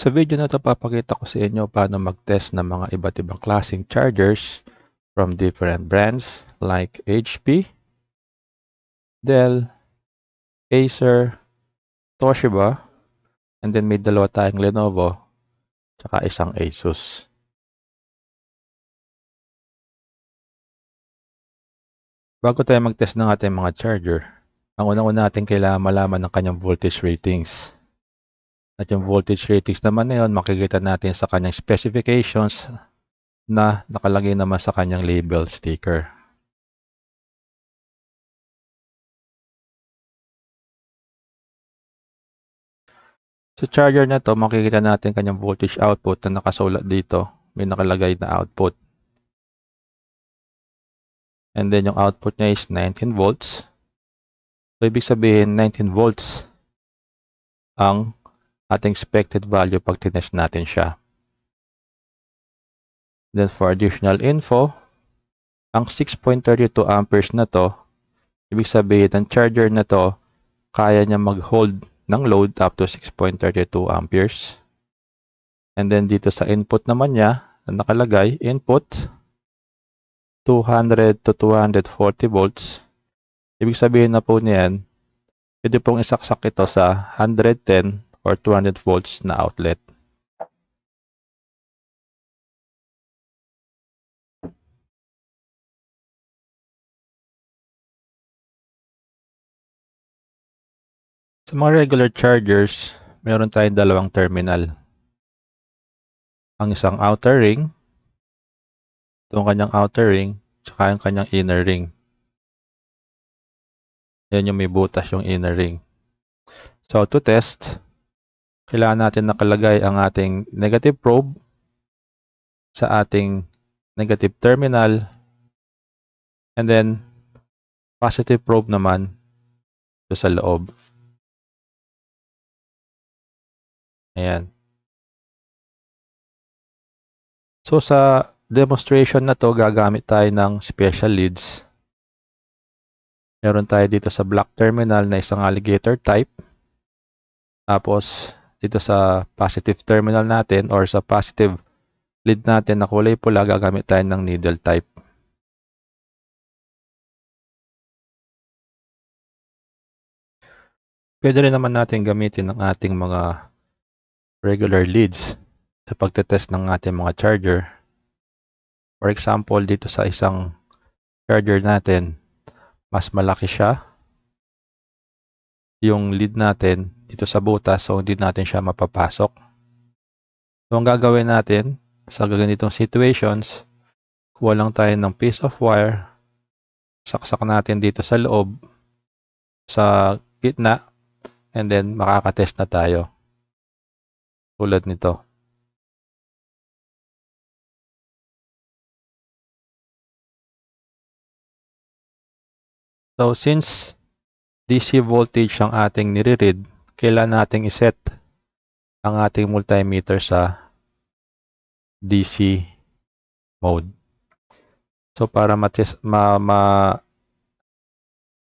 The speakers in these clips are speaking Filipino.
Sa video na 'to papakita ko sa inyo paano mag-test ng mga iba't ibang klaseng chargers from different brands like HP, Dell, Acer, Toshiba, and then may dalawa tayong Lenovo, tsaka isang Asus. Bago tayo mag-test ng ating mga charger, ang unang-una natin kailangan malaman ng kanyang voltage ratings. At yung voltage ratings naman na yun, makikita natin sa kanyang specifications na nakalagay naman sa kanyang label sticker. Sa charger na to, makikita natin kanyang voltage output na nakasulat dito. May nakalagay na output. And then yung output niya is 19 volts. So, ibig sabihin 19 volts ang ating expected value pag tinest natin siya. Then for additional info, ang 6.32 amperes na to, ibig sabihin ng charger na to, kaya niya mag-hold ng load up to 6.32 amperes. And then dito sa input naman niya, nakalagay input 200 to 240 volts. Ibig sabihin na po niyan, pwede pong isaksak ito sa 110 or 200 volts na outlet. Sa mga regular chargers, meron tayong dalawang terminal. Ang isang outer ring, itong kanyang outer ring, tsaka yung kanyang inner ring. Yan yung may butas yung inner ring. So, to test, kailangan natin nakalagay ang ating negative probe sa ating negative terminal and then positive probe naman sa loob. Ayan. So sa demonstration na to, gagamit tayo ng special leads. Meron tayo dito sa black terminal na isang alligator type. Tapos dito sa positive terminal natin or sa positive lead natin na kulay pula, gagamit tayo ng needle type. Pwede rin naman natin gamitin ang ating mga regular leads sa pagtetest ng ating mga charger. For example, dito sa isang charger natin, mas malaki siya. Yung lead natin dito sa butas, so hindi natin siya mapapasok. So, ang gagawin natin sa ganitong situations, kuha lang tayo ng piece of wire, saksak natin dito sa loob, sa gitna, and then makakatest na tayo. Tulad nito. So, since DC voltage ang ating nire-read, kailan nating iset ang ating multimeter sa DC mode. So, para ma, ma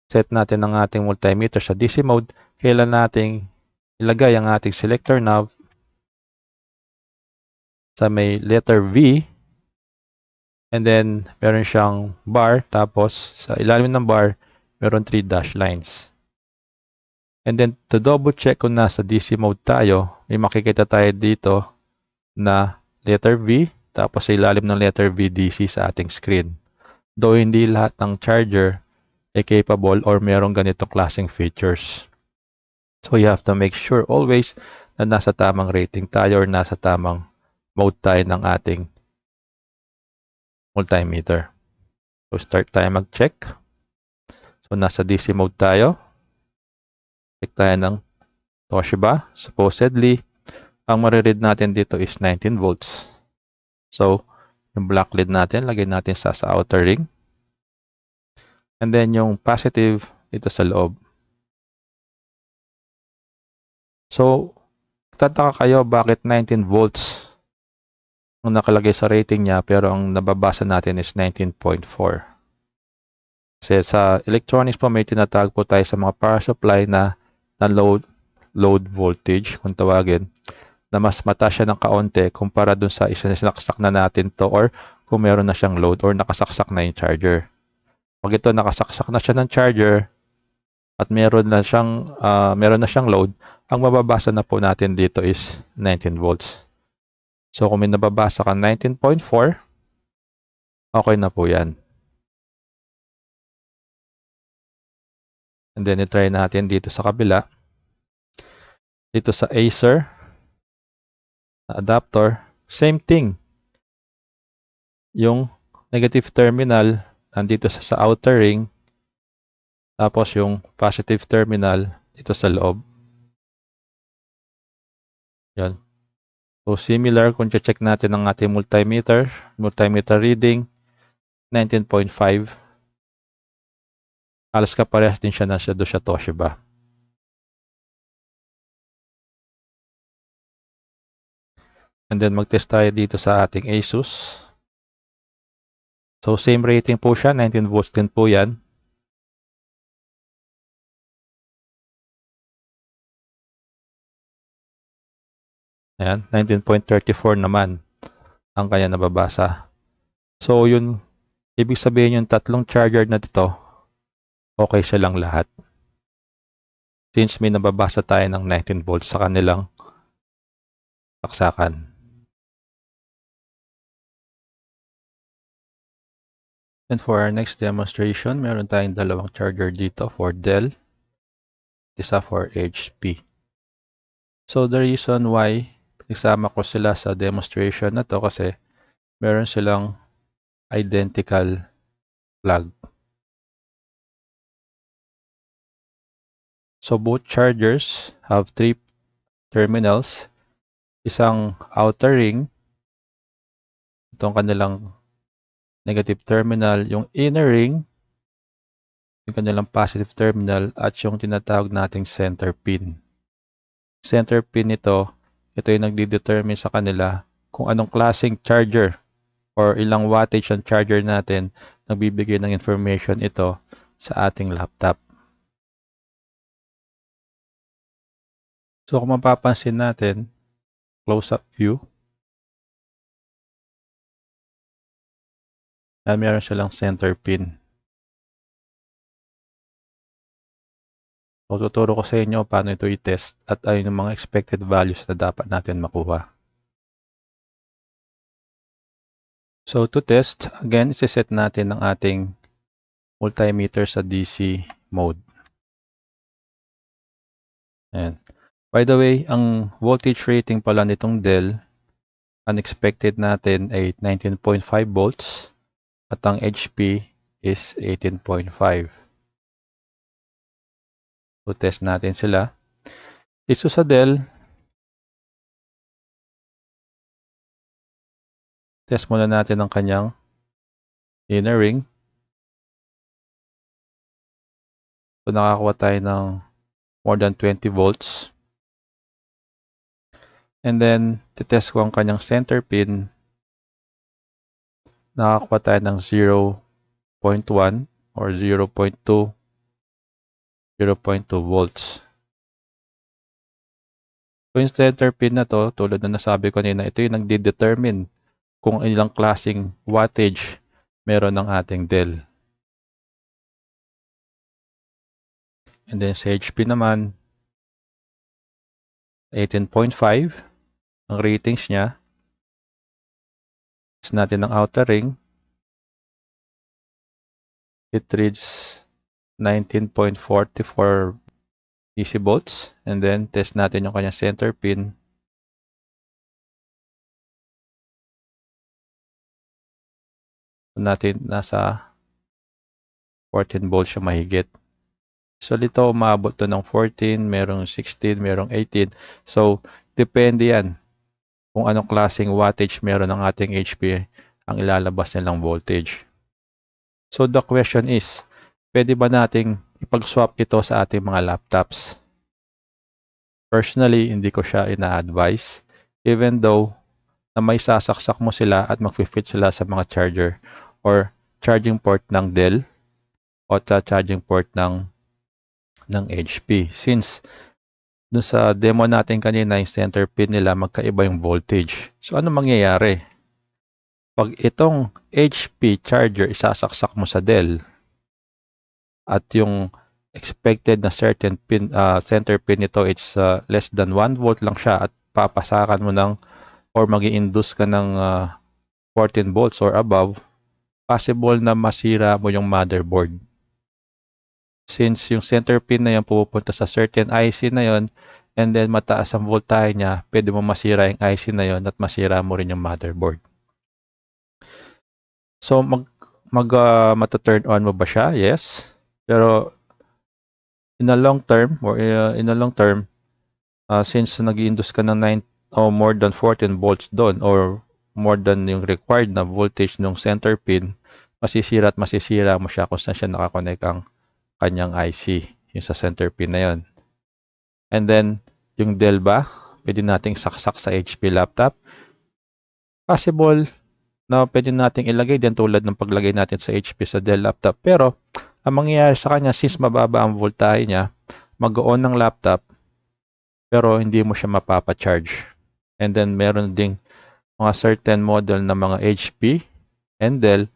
set natin ang ating multimeter sa DC mode, kailan nating ilagay ang ating selector knob sa may letter V and then meron siyang bar tapos sa ilalim ng bar meron 3 dash lines. And then to double check kung nasa DC mode tayo, may makikita tayo dito na letter V tapos sa ilalim ng letter V DC sa ating screen. Though hindi lahat ng charger ay capable or merong ganitong klaseng features. So you have to make sure always na nasa tamang rating tayo or nasa tamang mode tayo ng ating multimeter. So, start tayo mag-check. So, nasa DC mode tayo. Check tayo ng Toshiba. Supposedly, ang mariread natin dito is 19 volts. So, yung black lead natin, lagay natin sa, sa outer ring. And then, yung positive dito sa loob. So, tataka kayo bakit 19 volts ang nakalagay sa rating niya pero ang nababasa natin is 19.4. Kasi sa electronics po may tinatawag po tayo sa mga power supply na, na load, load voltage kung tawagin. na mas mataas siya ng kaunti kumpara dun sa isa na natin to or kung meron na siyang load or nakasaksak na yung charger. Pag ito nakasaksak na siya ng charger at meron na siyang ah, meron na siyang load, ang mababasa na po natin dito is 19 volts. So kung may nababasa ka 19.4, okay na po yan. And then, itry natin dito sa kabila. Dito sa Acer, adapter, same thing. Yung negative terminal, nandito sa, sa outer ring. Tapos yung positive terminal, dito sa loob. Yan. So, similar kung check natin ang ating multimeter, multimeter reading, 19.5 halos kaparehas din siya na siya do siya Toshiba. And then mag-test tayo dito sa ating Asus. So same rating po siya, 19 volts din po yan. Ayan, 19.34 naman ang kanya nababasa. So yun, ibig sabihin yung tatlong charger na dito, okay silang lahat. Since may nababasa tayo ng 19 volts sa kanilang saksakan. And for our next demonstration, meron tayong dalawang charger dito for Dell, isa for HP. So the reason why nagsama ko sila sa demonstration na to kasi meron silang identical plug. So both chargers have three terminals. Isang outer ring. Itong kanilang negative terminal. Yung inner ring. Yung kanilang positive terminal. At yung tinatawag nating center pin. Center pin nito, ito yung nagdi-determine sa kanila kung anong klaseng charger or ilang wattage ang charger natin nagbibigay ng information ito sa ating laptop. So kung mapapansin natin, close-up view. At meron silang center pin. So tuturo ko sa inyo paano ito i-test at ayun yung mga expected values na dapat natin makuha. So to test, again, isi-set natin ang ating multimeter sa DC mode. Ayan. By the way, ang voltage rating pala nitong Dell, unexpected natin ay 19.5 volts at ang HP is 18.5. So test natin sila. Dito sa Dell, test muna natin ang kanyang inner ring. So nakakuha tayo ng more than 20 volts. And then, titest ko ang kanyang center pin. Nakakuha tayo ng 0.1 or 0.2 0.2 volts. So, yung center pin na to, tulad na nasabi ko kanina, ito yung nagde-determine kung ilang klaseng wattage meron ng ating Dell. And then sa HP naman, 18.5 ang ratings niya. Test natin ang outer ring. It reads 19.44 DC volts. And then, test natin yung kanyang center pin. natin nasa 14 volts siya mahigit. So, dito umabot to ng 14, merong 16, merong 18. So, depende yan kung anong klaseng wattage meron ng ating HP ang ilalabas nilang voltage. So, the question is, pwede ba nating ipag-swap ito sa ating mga laptops? Personally, hindi ko siya ina-advise. Even though na may sasaksak mo sila at mag-fit sila sa mga charger or charging port ng Dell o charging port ng ng HP since dun sa demo natin kanina, yung center pin nila, magkaiba yung voltage. So, ano mangyayari? Pag itong HP charger isasaksak mo sa Dell at yung expected na certain pin, uh, center pin nito it's uh, less than 1 volt lang siya at papasakan mo ng or mag induce ka ng uh, 14 volts or above, possible na masira mo yung motherboard. Since yung center pin na yan pupunta sa certain IC na yon and then mataas ang voltahe niya, pwede mo masira yung IC na yon at masira mo rin yung motherboard. So mag mag uh, mata-turn on mo ba siya? Yes. Pero in a long term or uh, in a long term uh, since nag-induce ka ng 9 or more than 14 volts doon or more than yung required na voltage ng center pin, masisira at masisira mo siya kung saan siya nakakonect ang kanyang IC, yung sa center pin na yon. And then, yung Dell ba, pwede nating saksak sa HP laptop. Possible na pwede nating ilagay din tulad ng paglagay natin sa HP sa Dell laptop. Pero, ang mangyayari sa kanya, since mababa ang voltahe niya, mag-on ng laptop, pero hindi mo siya mapapa-charge. And then, meron ding mga certain model na mga HP and Dell,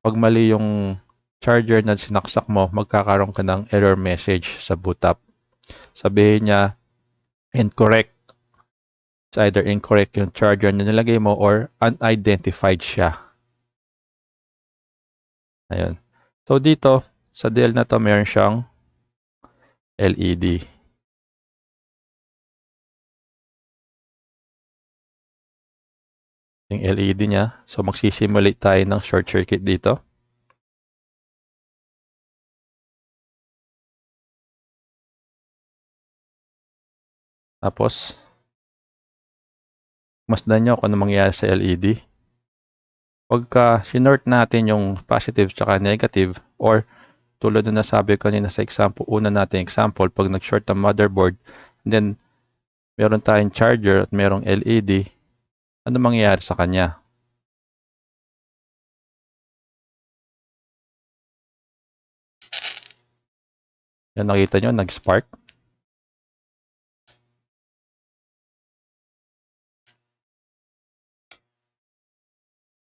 pag mali yung charger na sinaksak mo, magkakaroon ka ng error message sa boot up. Sabihin niya, incorrect. It's either incorrect yung charger na nilagay mo or unidentified siya. Ayun. So dito, sa Dell na to, meron siyang LED. yung LED niya. So magsisimulate tayo ng short circuit dito. Tapos, masdan nyo kung ano mangyayari sa LED. Pagka sinort natin yung positive tsaka negative or tulad na nasabi ko kanina sa example, una natin example, pag nag-short ang motherboard, then meron tayong charger at merong LED, ano mangyayari sa kanya? Yan, nakita nyo, nag-spark.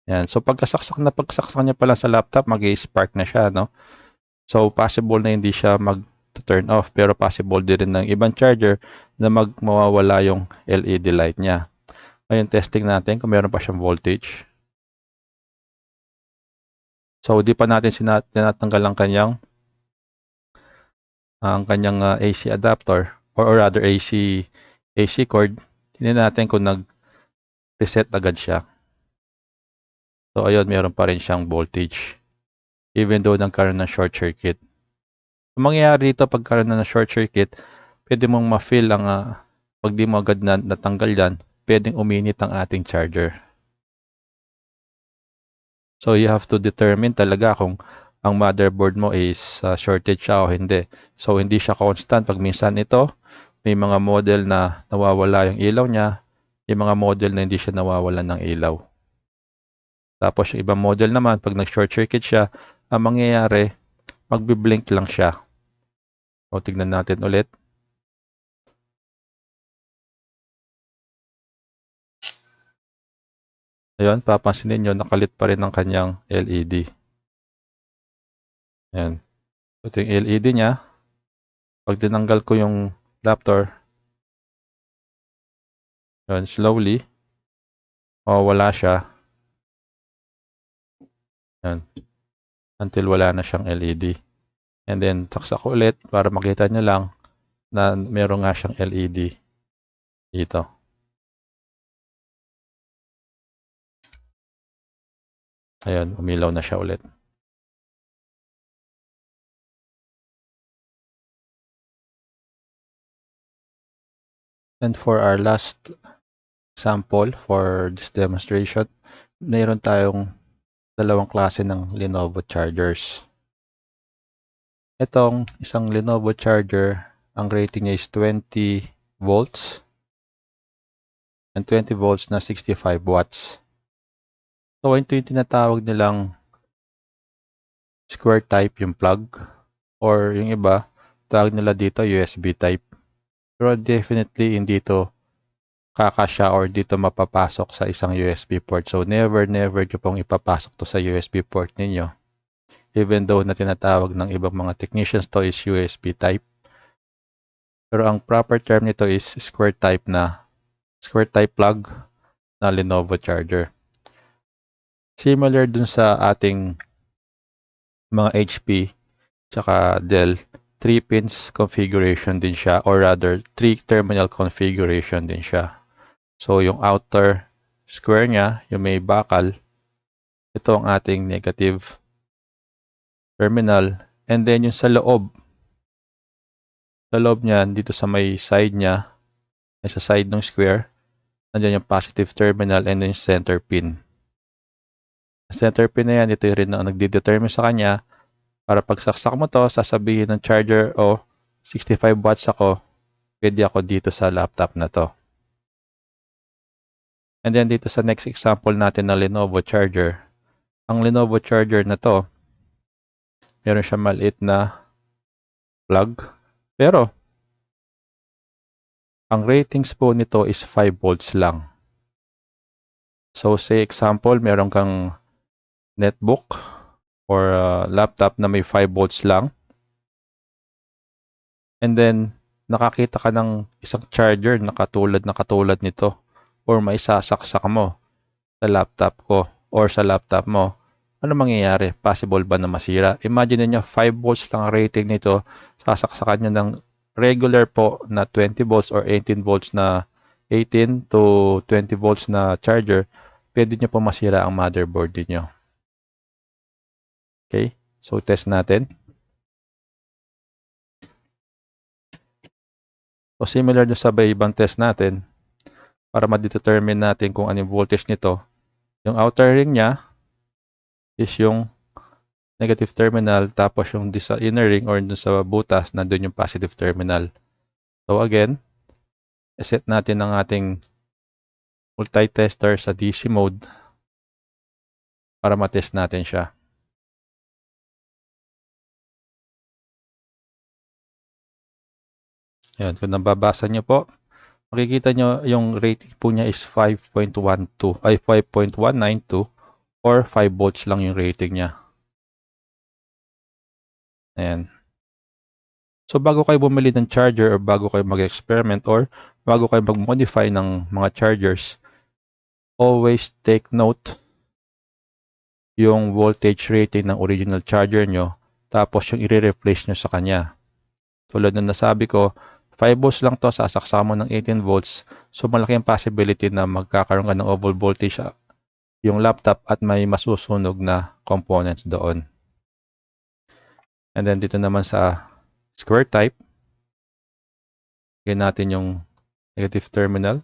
Yan. So, pagkasaksak na pagkasaksak niya pala sa laptop, mag-spark na siya, no? So, possible na hindi siya mag-turn off, pero possible din rin ng ibang charger na mag mawawala yung LED light niya. Ngayon, testing natin kung meron pa siyang voltage. So, di pa natin sinatanggal ang kanyang ang kanyang uh, ah, AC adapter or, or rather AC AC cord. Tingnan natin kung nag-reset agad siya. So, ayun, meron pa rin siyang voltage. Even though nagkaroon ng short circuit. Ang mangyayari dito pagkaroon na ng short circuit, pwede mong ma-feel ang, uh, pag di mo agad na, natanggal yan, pwedeng uminit ang ating charger. So, you have to determine talaga kung ang motherboard mo is uh, shorted siya o hindi. So, hindi siya constant. Pag minsan ito, may mga model na nawawala yung ilaw niya, may mga model na hindi siya nawawala ng ilaw. Tapos yung ibang model naman, pag nag-short circuit siya, ang mangyayari, magbi-blink lang siya. O tignan natin ulit. Ayun, papansinin nyo, nakalit pa rin ang kanyang LED. Ayan. Ito yung LED niya. Pag tinanggal ko yung adapter, yun, slowly, o wala siya, yan. Until wala na siyang LED. And then, saksak ko ulit para makita nyo lang na meron nga siyang LED dito. Ayun, umilaw na siya ulit. And for our last sample for this demonstration, mayroon tayong dalawang klase ng Lenovo chargers. Itong isang Lenovo charger, ang rating niya is 20 volts and 20 volts na 65 watts. So, ito yung tinatawag nilang square type yung plug or yung iba, tawag nila dito USB type. Pero definitely hindi to kakasya or dito mapapasok sa isang USB port. So never, never nyo pong ipapasok to sa USB port ninyo. Even though na tinatawag ng ibang mga technicians to is USB type. Pero ang proper term nito is square type na square type plug na Lenovo charger. Similar dun sa ating mga HP tsaka Dell 3 pins configuration din siya or rather 3 terminal configuration din siya. So yung outer square niya, yung may bakal, ito ang ating negative terminal. And then yung sa loob, sa loob niyan, dito sa may side niya, ay sa side ng square, nandiyan yung positive terminal and then yung center pin. Center pin na yan, ito rin ang nagdedetermine sa kanya para pag saksak mo to, sasabihin ng charger, oh, 65 watts ako, pwede ako dito sa laptop na to. And then dito sa next example natin na Lenovo charger, ang Lenovo charger na to, meron siya maliit na plug. Pero, ang ratings po nito is 5 volts lang. So, say example, meron kang netbook or uh, laptop na may 5 volts lang. And then, nakakita ka ng isang charger na katulad na katulad nito or may sasaksak mo sa laptop ko or sa laptop mo. Ano mangyayari? Possible ba na masira? Imagine niyo 5 volts lang ang rating nito. Sasaksakan niyo ng regular po na 20 volts or 18 volts na 18 to 20 volts na charger. Pwede niyo po masira ang motherboard niyo. Okay, so test natin. So similar do sa ibang test natin, para ma-determine natin kung ano yung voltage nito, yung outer ring niya is yung negative terminal, tapos yung sa inner ring or dun sa butas, nandun yung positive terminal. So again, set natin ang ating multi-tester sa DC mode para matest natin siya. Yan, kung nababasa nyo po, makikita nyo yung rating po niya is 5.12, ay 5.192 or 5 volts lang yung rating niya. Ayan. So, bago kayo bumili ng charger or bago kayo mag-experiment or bago kayo mag-modify ng mga chargers, always take note yung voltage rating ng original charger nyo tapos yung i-replace nyo sa kanya. Tulad ng nasabi ko, 5 volts lang to, sasaksa mo ng 18 volts. So, malaki ang possibility na magkakaroon ka ng over voltage yung laptop at may masusunog na components doon. And then, dito naman sa square type, Lagyan natin yung negative terminal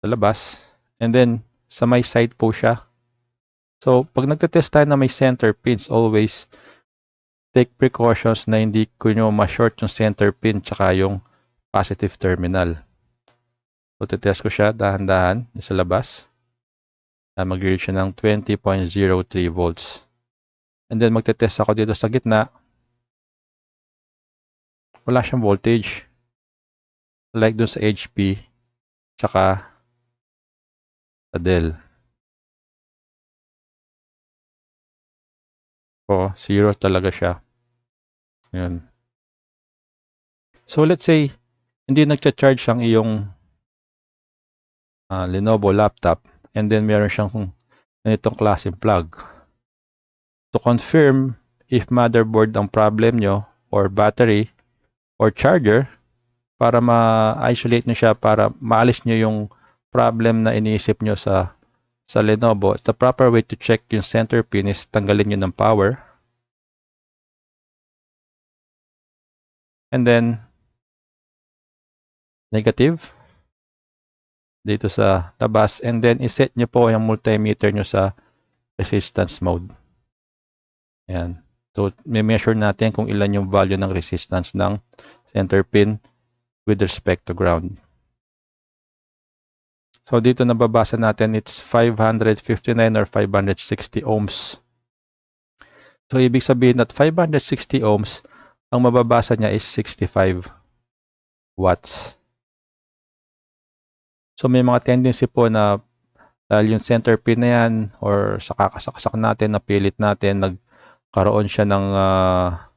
sa labas. And then, sa may side po siya. So, pag nagtetest tayo na may center pins, always take precautions na hindi ko nyo ma-short yung center pin tsaka yung positive terminal. So, titest ko siya dahan-dahan sa labas. Uh, Mag-reach siya ng 20.03 volts. And then, magtetest ako dito sa gitna. Wala siyang voltage. Like dun sa HP tsaka sa Dell. O, zero talaga siya. Yun. So, let's say, hindi nagcha-charge ang iyong uh, Lenovo laptop and then meron siyang ganitong klaseng plug. To confirm if motherboard ang problem nyo or battery or charger para ma-isolate nyo siya para maalis nyo yung problem na iniisip nyo sa sa Lenovo, the proper way to check yung center pin is tanggalin nyo ng power. And then, negative dito sa labas. And then, iset nyo po yung multimeter nyo sa resistance mode. Ayan. So, may measure natin kung ilan yung value ng resistance ng center pin with respect to ground. So dito nababasa natin it's 559 or 560 ohms. So ibig sabihin that 560 ohms, ang mababasa niya is 65. watts. So may mga tendency po na dahil yung center pin na yan or sa kakasaksak natin, napilit natin, nagkaroon siya ng ah,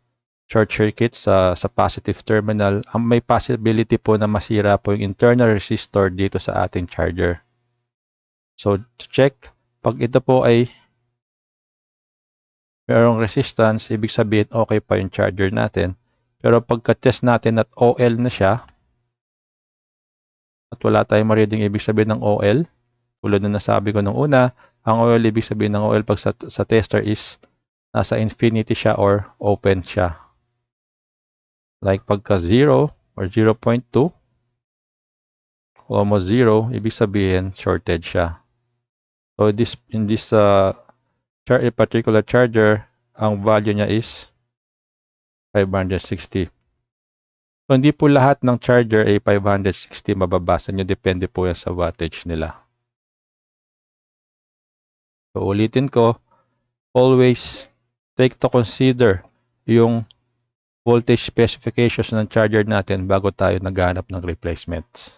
short circuit sa, sa positive terminal, ang may possibility po na masira po yung internal resistor dito sa ating charger. So to check, pag ito po ay merong resistance, ibig sabihin okay pa yung charger natin. Pero pagka-test natin at OL na siya, at wala tayong ma-reading ibig sabihin ng OL, tulad na nasabi ko nung una, ang OL ibig sabihin ng OL pag sa, sa tester is nasa infinity siya or open siya. Like pagka 0 or 0.2, almost 0, ibig sabihin shorted siya. So this in this uh, char particular charger, ang value niya is 560. So hindi po lahat ng charger ay 560 mababasa nyo. Depende po yan sa wattage nila. So ulitin ko, always take to consider yung voltage specifications ng charger natin bago tayo naghanap ng replacements.